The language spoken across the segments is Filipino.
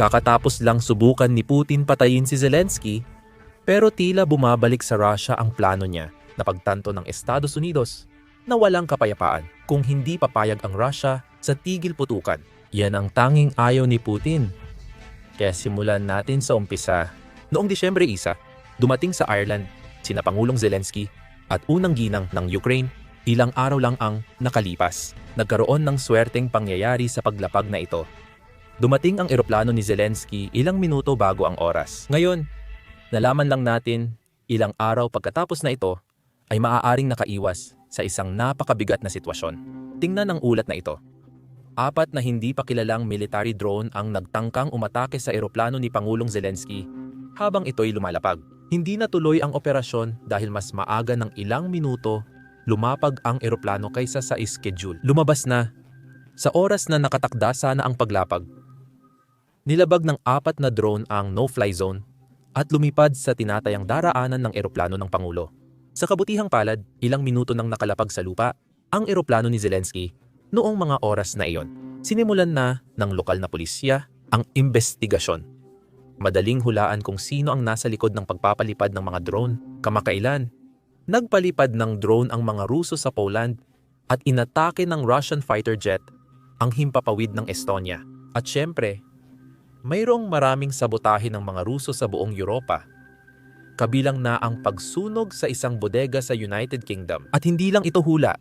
Kakatapos lang subukan ni Putin patayin si Zelensky, pero tila bumabalik sa Russia ang plano niya na pagtanto ng Estados Unidos na walang kapayapaan kung hindi papayag ang Russia sa tigil putukan. Yan ang tanging ayaw ni Putin. Kaya simulan natin sa umpisa. Noong Disyembre 1, dumating sa Ireland sina Pangulong Zelensky at unang ginang ng Ukraine ilang araw lang ang nakalipas. Nagkaroon ng swerteng pangyayari sa paglapag na ito. Dumating ang eroplano ni Zelensky ilang minuto bago ang oras. Ngayon, nalaman lang natin ilang araw pagkatapos na ito ay maaaring nakaiwas sa isang napakabigat na sitwasyon. Tingnan ang ulat na ito. Apat na hindi pa kilalang military drone ang nagtangkang umatake sa eroplano ni Pangulong Zelensky habang ito'y lumalapag. Hindi natuloy ang operasyon dahil mas maaga ng ilang minuto lumapag ang eroplano kaysa sa schedule. Lumabas na. Sa oras na nakatakda sana ang paglapag, nilabag ng apat na drone ang no-fly zone at lumipad sa tinatayang daraanan ng eroplano ng Pangulo. Sa kabutihang palad, ilang minuto nang nakalapag sa lupa, ang eroplano ni Zelensky noong mga oras na iyon. Sinimulan na ng lokal na pulisya ang investigasyon. Madaling hulaan kung sino ang nasa likod ng pagpapalipad ng mga drone. Kamakailan, nagpalipad ng drone ang mga Ruso sa Poland at inatake ng Russian fighter jet ang himpapawid ng Estonia. At syempre, mayroong maraming sabotahe ng mga Ruso sa buong Europa. Kabilang na ang pagsunog sa isang bodega sa United Kingdom. At hindi lang ito hula.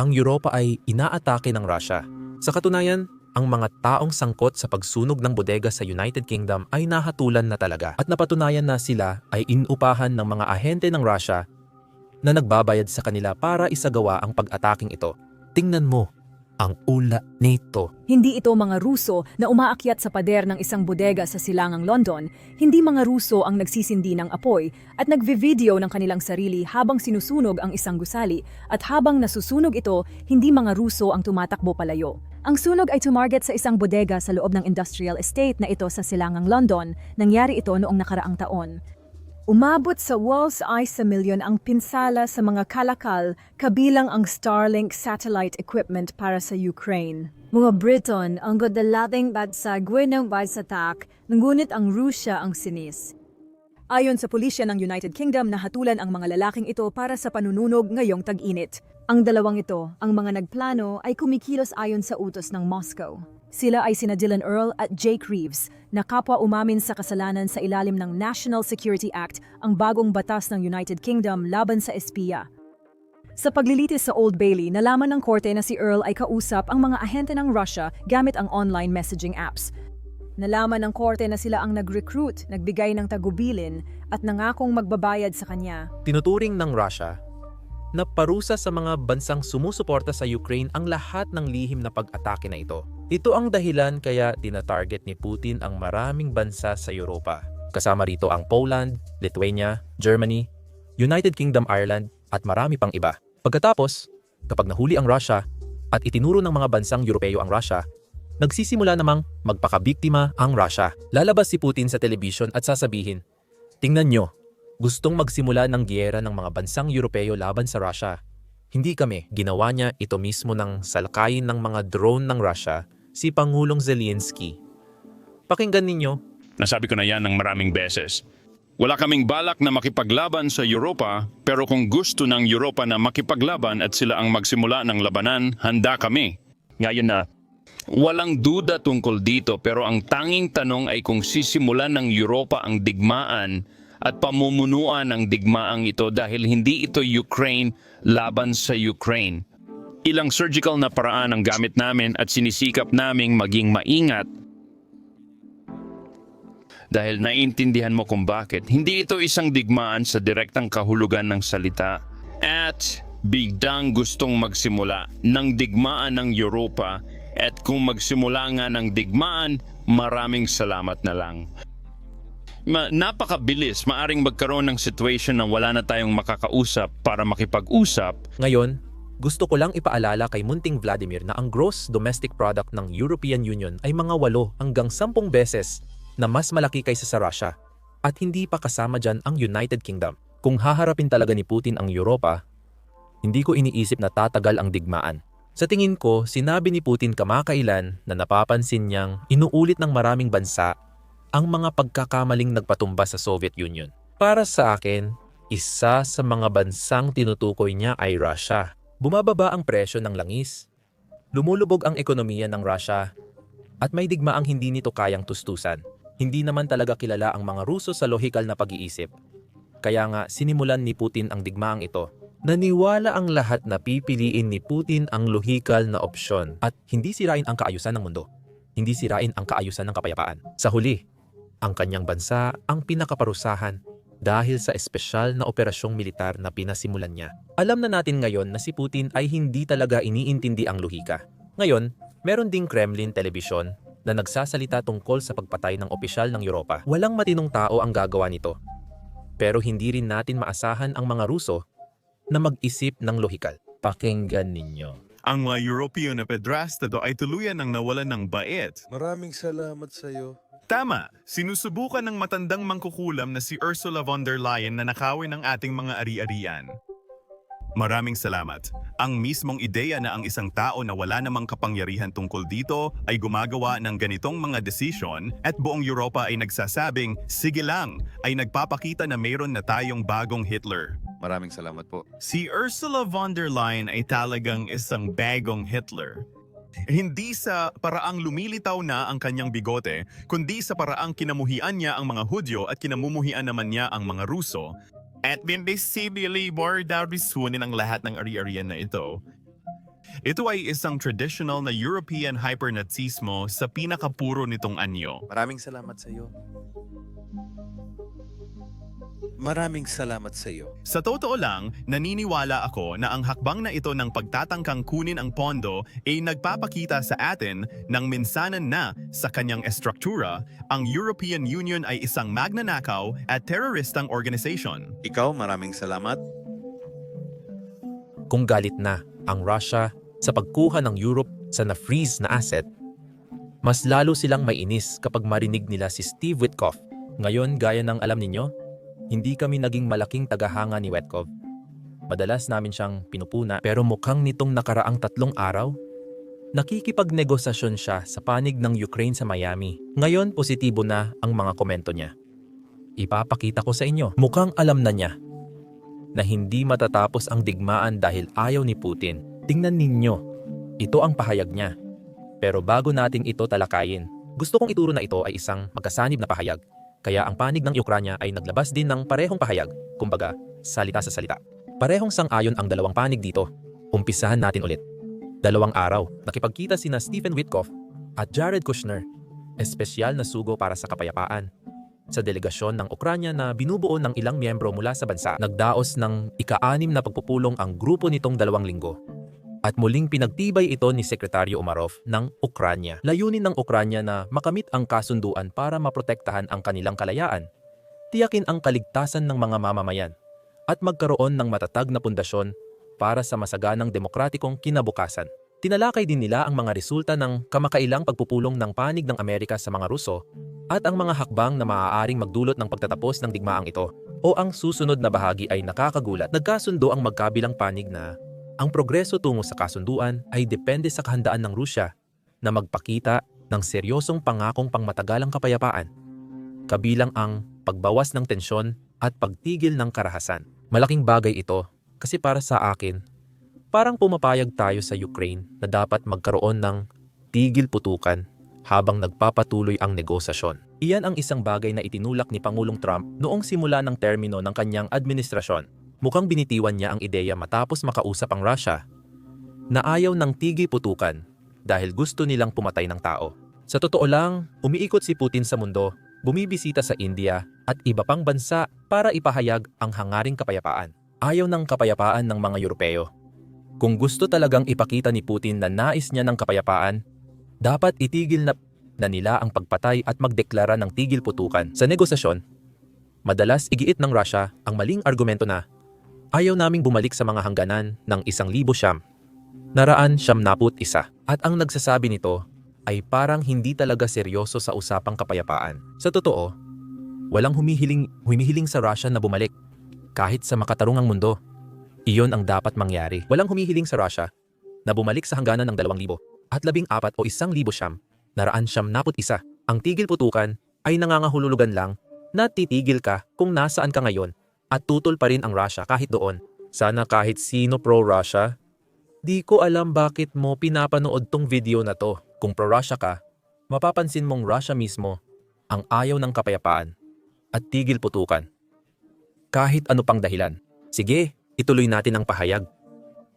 Ang Europa ay inaatake ng Russia. Sa katunayan, ang mga taong sangkot sa pagsunog ng bodega sa United Kingdom ay nahatulan na talaga at napatunayan na sila ay inupahan ng mga ahente ng Russia na nagbabayad sa kanila para isagawa ang pag-ataking ito. Tingnan mo ang ula nito. Hindi ito mga Ruso na umaakyat sa pader ng isang bodega sa silangang London, hindi mga Ruso ang nagsisindi ng apoy at nagvi-video ng kanilang sarili habang sinusunog ang isang gusali at habang nasusunog ito, hindi mga Ruso ang tumatakbo palayo. Ang sunog ay tumarget sa isang bodega sa loob ng industrial estate na ito sa silangang London. Nangyari ito noong nakaraang taon. Umabot sa Walls Eye sa milyon ang pinsala sa mga kalakal kabilang ang Starlink satellite equipment para sa Ukraine. Mga Briton ang godalating badsag ng bagsatak, ngunit ang Rusya ang sinis. Ayon sa pulisya ng United Kingdom, nahatulan ang mga lalaking ito para sa panununog ngayong tag-init. Ang dalawang ito, ang mga nagplano, ay kumikilos ayon sa utos ng Moscow. Sila ay sina Dylan Earl at Jake Reeves, na kapwa umamin sa kasalanan sa ilalim ng National Security Act, ang bagong batas ng United Kingdom laban sa espiya. Sa paglilitis sa Old Bailey, nalaman ng korte na si Earl ay kausap ang mga ahente ng Russia gamit ang online messaging apps. Nalaman ng korte na sila ang nag-recruit, nagbigay ng tagubilin, at nangakong magbabayad sa kanya. Tinuturing ng Russia na parusa sa mga bansang sumusuporta sa Ukraine ang lahat ng lihim na pag-atake na ito. Ito ang dahilan kaya tinatarget ni Putin ang maraming bansa sa Europa. Kasama rito ang Poland, Lithuania, Germany, United Kingdom, Ireland at marami pang iba. Pagkatapos, kapag nahuli ang Russia at itinuro ng mga bansang Europeo ang Russia, nagsisimula namang magpakabiktima ang Russia. Lalabas si Putin sa television at sasabihin, Tingnan nyo, gustong magsimula ng giyera ng mga bansang Europeo laban sa Russia. Hindi kami, ginawa niya ito mismo ng salakayin ng mga drone ng Russia, si Pangulong Zelensky. Pakinggan ninyo, Nasabi ko na yan ng maraming beses. Wala kaming balak na makipaglaban sa Europa, pero kung gusto ng Europa na makipaglaban at sila ang magsimula ng labanan, handa kami. Ngayon na, walang duda tungkol dito pero ang tanging tanong ay kung sisimulan ng Europa ang digmaan at pamumunuan ang digmaang ito dahil hindi ito Ukraine laban sa Ukraine. Ilang surgical na paraan ang gamit namin at sinisikap naming maging maingat dahil naiintindihan mo kung bakit. Hindi ito isang digmaan sa direktang kahulugan ng salita. At bigdang gustong magsimula ng digmaan ng Europa at kung magsimula nga ng digmaan, maraming salamat na lang. Ma napakabilis, maaring magkaroon ng situation na wala na tayong makakausap para makipag-usap Ngayon, gusto ko lang ipaalala kay Munting Vladimir na ang gross domestic product ng European Union ay mga 8 hanggang 10 beses na mas malaki kaysa sa Russia. At hindi pa kasama dyan ang United Kingdom. Kung haharapin talaga ni Putin ang Europa, hindi ko iniisip na tatagal ang digmaan. Sa tingin ko, sinabi ni Putin kamakailan na napapansin niyang inuulit ng maraming bansa ang mga pagkakamaling nagpatumba sa Soviet Union. Para sa akin, isa sa mga bansang tinutukoy niya ay Russia. Bumababa ang presyo ng langis. Lumulubog ang ekonomiya ng Russia at may digmaang hindi nito kayang tustusan. Hindi naman talaga kilala ang mga Ruso sa lohikal na pag-iisip. Kaya nga sinimulan ni Putin ang digmaang ito. Naniwala ang lahat na pipiliin ni Putin ang lohikal na opsyon at hindi sirain ang kaayusan ng mundo. Hindi sirain ang kaayusan ng kapayapaan. Sa huli, ang kanyang bansa ang pinakaparusahan dahil sa espesyal na operasyong militar na pinasimulan niya. Alam na natin ngayon na si Putin ay hindi talaga iniintindi ang lohika. Ngayon, meron ding Kremlin television na nagsasalita tungkol sa pagpatay ng opisyal ng Europa. Walang matinong tao ang gagawa nito. Pero hindi rin natin maasahan ang mga Ruso na mag-isip ng lohikal. Pakinggan ninyo. Ang mga European na pedrastado ay tuluyan ng nawalan ng bait. Maraming salamat sa iyo. Tama, sinusubukan ng matandang mangkukulam na si Ursula von der Leyen na nakawin ng ating mga ari-arian. Maraming salamat. Ang mismong ideya na ang isang tao na wala namang kapangyarihan tungkol dito ay gumagawa ng ganitong mga desisyon at buong Europa ay nagsasabing, sige lang, ay nagpapakita na mayroon na tayong bagong Hitler. Maraming salamat po. Si Ursula von der Leyen ay talagang isang bagong Hitler. Hindi sa paraang lumilitaw na ang kanyang bigote, kundi sa paraang kinamuhian niya ang mga Hudyo at kinamumuhian naman niya ang mga Ruso. At bimbisibili bordarisunin ang lahat ng ari-arian na ito. Ito ay isang traditional na European hypernazismo sa pinakapuro nitong anyo. Maraming salamat sa iyo. Maraming salamat sa iyo. Sa totoo lang, naniniwala ako na ang hakbang na ito ng pagtatangkang kunin ang pondo ay nagpapakita sa atin ng minsanan na sa kanyang estruktura, ang European Union ay isang magnanakaw at teroristang organization. Ikaw, maraming salamat. Kung galit na ang Russia sa pagkuha ng Europe sa na-freeze na asset, mas lalo silang mainis kapag marinig nila si Steve Witkoff. Ngayon, gaya ng alam ninyo, hindi kami naging malaking tagahanga ni Witkoff. Madalas namin siyang pinupuna pero mukhang nitong nakaraang tatlong araw, nakikipagnegosasyon siya sa panig ng Ukraine sa Miami. Ngayon, positibo na ang mga komento niya. Ipapakita ko sa inyo, mukhang alam na niya na hindi matatapos ang digmaan dahil ayaw ni Putin. Tingnan ninyo, ito ang pahayag niya. Pero bago nating ito talakayin, gusto kong ituro na ito ay isang magkasanib na pahayag. Kaya ang panig ng Ukranya ay naglabas din ng parehong pahayag, kumbaga, salita sa salita. Parehong sang-ayon ang dalawang panig dito. Umpisahan natin ulit. Dalawang araw, nakipagkita sina Stephen Witkoff at Jared Kushner, espesyal na sugo para sa kapayapaan sa delegasyon ng Ukranya na binubuo ng ilang miyembro mula sa bansa. Nagdaos ng ika-anim na pagpupulong ang grupo nitong dalawang linggo. At muling pinagtibay ito ni Sekretaryo Umarov ng Ukranya. Layunin ng Ukranya na makamit ang kasunduan para maprotektahan ang kanilang kalayaan, tiyakin ang kaligtasan ng mga mamamayan, at magkaroon ng matatag na pundasyon para sa masaganang demokratikong kinabukasan. Tinalakay din nila ang mga resulta ng kamakailang pagpupulong ng panig ng Amerika sa mga Ruso at ang mga hakbang na maaaring magdulot ng pagtatapos ng digmaang ito o ang susunod na bahagi ay nakakagulat. Nagkasundo ang magkabilang panig na ang progreso tungo sa kasunduan ay depende sa kahandaan ng Rusya na magpakita ng seryosong pangakong pangmatagalang kapayapaan, kabilang ang pagbawas ng tensyon at pagtigil ng karahasan. Malaking bagay ito kasi para sa akin, parang pumapayag tayo sa Ukraine na dapat magkaroon ng tigil putukan habang nagpapatuloy ang negosasyon. Iyan ang isang bagay na itinulak ni Pangulong Trump noong simula ng termino ng kanyang administrasyon. Mukhang binitiwan niya ang ideya matapos makausap ang Russia na ayaw ng tigil putukan dahil gusto nilang pumatay ng tao. Sa totoo lang, umiikot si Putin sa mundo, bumibisita sa India at iba pang bansa para ipahayag ang hangaring kapayapaan. Ayaw ng kapayapaan ng mga Europeo. Kung gusto talagang ipakita ni Putin na nais niya ng kapayapaan, dapat itigil na, na nila ang pagpatay at magdeklara ng tigil putukan. Sa negosasyon, madalas igiit ng Russia ang maling argumento na ayaw naming bumalik sa mga hangganan ng isang libo siyam, naraan siyam naput isa. At ang nagsasabi nito ay parang hindi talaga seryoso sa usapang kapayapaan. Sa totoo, walang humihiling, humihiling sa Russia na bumalik kahit sa makatarungang mundo. Iyon ang dapat mangyari. Walang humihiling sa Russia na bumalik sa hangganan ng 2,000 at 14 o 1,000 siyam, naraan siyam naput isa. Ang tigil putukan ay nangangahulugan lang na titigil ka kung nasaan ka ngayon at tutol pa rin ang Russia kahit doon. Sana kahit sino pro-Russia, di ko alam bakit mo pinapanood tong video na to. Kung pro-Russia ka, mapapansin mong Russia mismo ang ayaw ng kapayapaan at tigil putukan. Kahit ano pang dahilan. Sige, ituloy natin ang pahayag.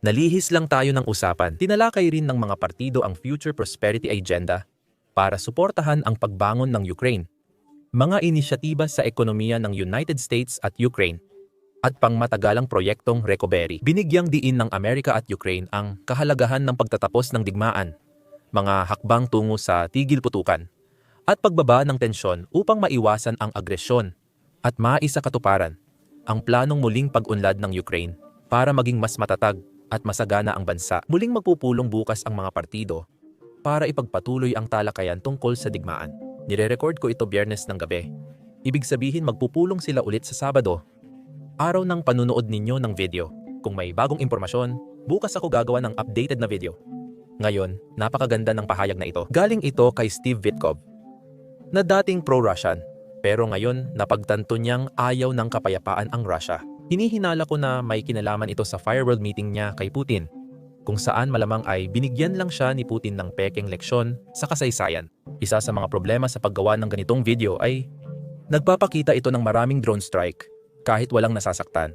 Nalihis lang tayo ng usapan. Tinalakay rin ng mga partido ang Future Prosperity Agenda para suportahan ang pagbangon ng Ukraine, mga inisyatiba sa ekonomiya ng United States at Ukraine, at pangmatagalang proyektong recovery. Binigyang diin ng Amerika at Ukraine ang kahalagahan ng pagtatapos ng digmaan, mga hakbang tungo sa tigil putukan, at pagbaba ng tensyon upang maiwasan ang agresyon at maisa katuparan ang planong muling pag-unlad ng Ukraine para maging mas matatag at masagana ang bansa. Muling magpupulong bukas ang mga partido para ipagpatuloy ang talakayan tungkol sa digmaan. Nire-record ko ito biyernes ng gabi. Ibig sabihin magpupulong sila ulit sa Sabado, araw ng panunood ninyo ng video. Kung may bagong impormasyon, bukas ako gagawa ng updated na video. Ngayon, napakaganda ng pahayag na ito. Galing ito kay Steve Vitkov, na dating pro-Russian, pero ngayon napagtanto niyang ayaw ng kapayapaan ang Russia. Hinihinala ko na may kinalaman ito sa Firewall meeting niya kay Putin, kung saan malamang ay binigyan lang siya ni Putin ng pekeng leksyon sa kasaysayan. Isa sa mga problema sa paggawa ng ganitong video ay nagpapakita ito ng maraming drone strike kahit walang nasasaktan.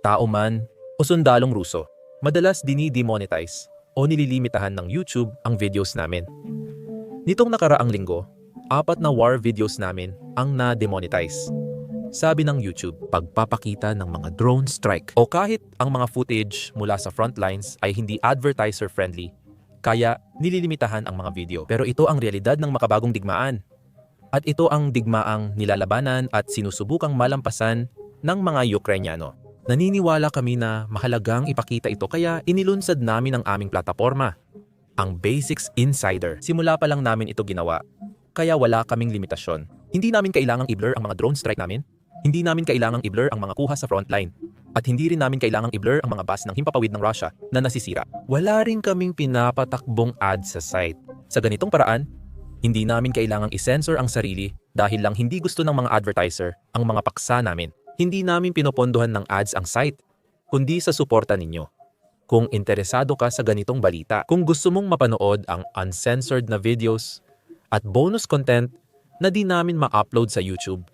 Tao man o sundalong Ruso, madalas dini-demonetize o nililimitahan ng YouTube ang videos namin. Nitong nakaraang linggo, apat na war videos namin ang na-demonetize. Sabi ng YouTube, pagpapakita ng mga drone strike o kahit ang mga footage mula sa front lines ay hindi advertiser-friendly, kaya nililimitahan ang mga video. Pero ito ang realidad ng makabagong digmaan. At ito ang digmaang nilalabanan at sinusubukang malampasan ng mga Ukrainyano. Naniniwala kami na mahalagang ipakita ito kaya inilunsad namin ang aming plataforma, ang Basics Insider. Simula pa lang namin ito ginawa, kaya wala kaming limitasyon. Hindi namin kailangang i-blur ang mga drone strike namin. Hindi namin kailangang i-blur ang mga kuha sa frontline. At hindi rin namin kailangang i-blur ang mga bus ng himpapawid ng Russia na nasisira. Wala rin kaming pinapatakbong ad sa site. Sa ganitong paraan, hindi namin kailangang i-censor ang sarili dahil lang hindi gusto ng mga advertiser ang mga paksa namin. Hindi namin pinopondohan ng ads ang site, kundi sa suporta ninyo. Kung interesado ka sa ganitong balita, kung gusto mong mapanood ang uncensored na videos at bonus content na di namin ma-upload sa YouTube,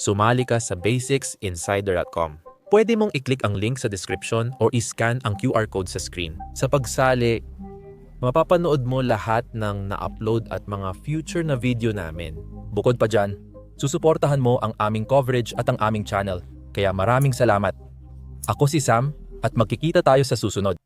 sumali ka sa basicsinsider.com. Pwede mong i-click ang link sa description or i-scan ang QR code sa screen. Sa pagsali, mapapanood mo lahat ng na-upload at mga future na video namin. Bukod pa dyan, susuportahan mo ang aming coverage at ang aming channel. Kaya maraming salamat. Ako si Sam at magkikita tayo sa susunod.